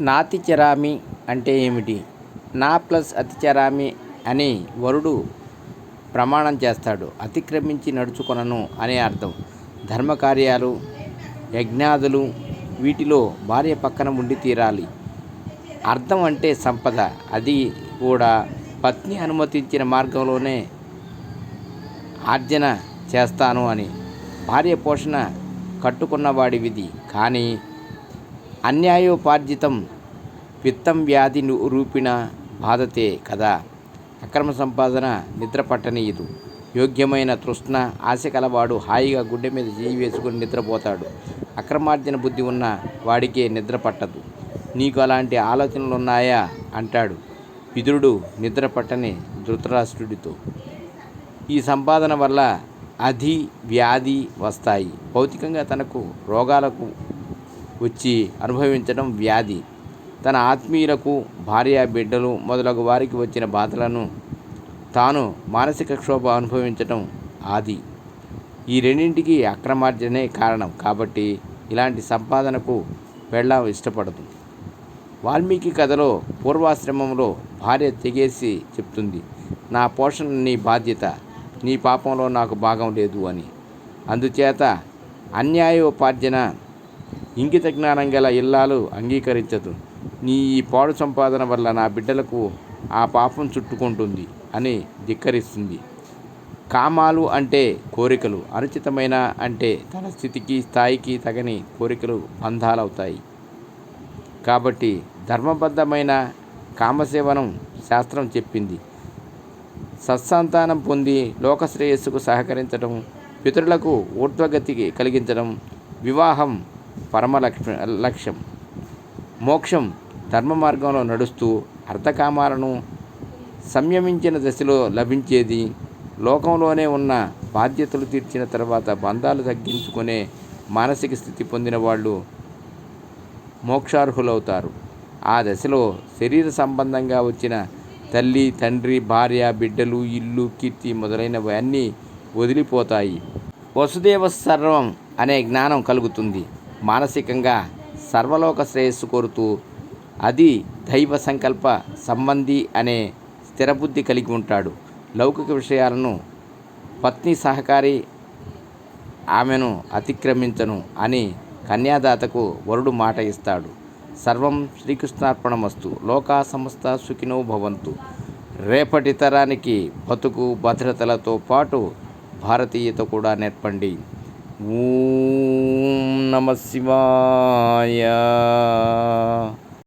నాతిచరామి అంటే ఏమిటి? నా ప్లస్ అతిచరామి అని వరుడు ప్రమాణం చేస్తాడు. అతిక్రమించి నడుచుకొనను అనే అర్థం. ధర్మకార్యాలు యజ్ఞాదులు వీటిలో భార్య పక్కన ఉండి తీరాలి. అర్థం అంటే సంపద. అది కూడా పత్ని అనుమతించిన మార్గంలోనే ఆర్జన చేస్తాను అని. భార్య పోషణ కట్టుకున్నవాడి విధి. కానీ అన్యాయోపార్జితం విత్తం వ్యాధి ను- రూపిణ బాధతే కదా. అక్రమ సంపాదన నిద్ర పట్టనీయదు. యోగ్యమైన తృష్ణ ఆశ కలవాడు హాయిగా గుడ్డె మీద చేయి వేసుకుని నిద్రపోతాడు. అక్రమార్జన బుద్ధి ఉన్న వాడికే నిద్ర పట్టదు. నీకు అలాంటి ఆలోచనలు ఉన్నాయా అంటాడు. విదురుడు నిద్ర పట్టని ధృతరాష్ట్రుడితో. ఈ సంపాదన వల్ల అధి వ్యాధి వస్తాయి. భౌతికంగా తనకు రోగాలకు వచ్చి అనుభవించడం వ్యాధి. తన ఆత్మీయులకు భార్య బిడ్డలు మొదలగు వారికి వచ్చిన బాధలను తాను మానసిక క్షోభ అనుభవించటం ఆది. ఈ రెండింటికి అక్రమార్జనే కారణం. కాబట్టి ఇలాంటి సంపాదనకు వెళ్ళం ఇష్టపడదు. వాల్మీకి కథలో పూర్వాశ్రమంలో భార్య తెగేసి చెప్తుంది నా పోషణ నీ బాధ్యత. నీ పాపంలో నాకు భాగం లేదు అని. అందుచేత అన్యాయోపార్జన ఇంగిత జ్ఞానం గల ఇల్లాలు అంగీకరించదు. నీ ఈ పాడు సంపాదన వల్ల నా బిడ్డలకు ఆ పాపం చుట్టుకుంటుంది అని ధిక్కరిస్తుంది. కామాలు అంటే కోరికలు అనుచితమైన అంటే తన స్థితికి స్థాయికి తగని కోరికలు బంధాలవుతాయి. కాబట్టి ధర్మబద్ధమైన కామసేవనం శాస్త్రం చెప్పింది. సత్సంతానం పొంది లోకశ్రేయస్సుకు సహకరించడం పితరులకు ఊర్ధ్వగతికి కలిగించడం వివాహం పరమ లక్ష్య లక్ష్యం. మోక్షం ధర్మ మార్గంలో నడుస్తూ అర్థకామాలను సంయమించిన దశలో లభించేది. లోకంలోనే ఉన్న బాధ్యతలు తీర్చిన తర్వాత బంధాలు తగ్గించుకునే మానసిక స్థితి పొందిన వాళ్ళు మోక్షార్హులవుతారు. ఆ దశలో శరీర సంబంధంగా వచ్చిన తల్లి తండ్రి భార్య బిడ్డలు ఇల్లు కీర్తి మొదలైనవి అన్నీ వదిలిపోతాయి. వసుదేవ సర్వం అనే జ్ఞానం కలుగుతుంది. మానసికంగా సర్వలోక శ్రేయస్సు కోరుతూ అది దైవ సంకల్ప సంబంధి అనే స్థిరబుద్ధి కలిగి ఉంటాడు. లౌకిక విషయాలను పత్ని సహకారి ఆమెను అతిక్రమించను అని కన్యాదాతకు వరుడు మాట ఇస్తాడు. సర్వం శ్రీకృష్ణార్పణమస్తు. లోకా సంస్థ సుఖినో భవంతు. రేపటి తరానికి బతుకు భద్రతలతో పాటు భారతీయత కూడా నేర్పండి. ఊ నమ శివాయ.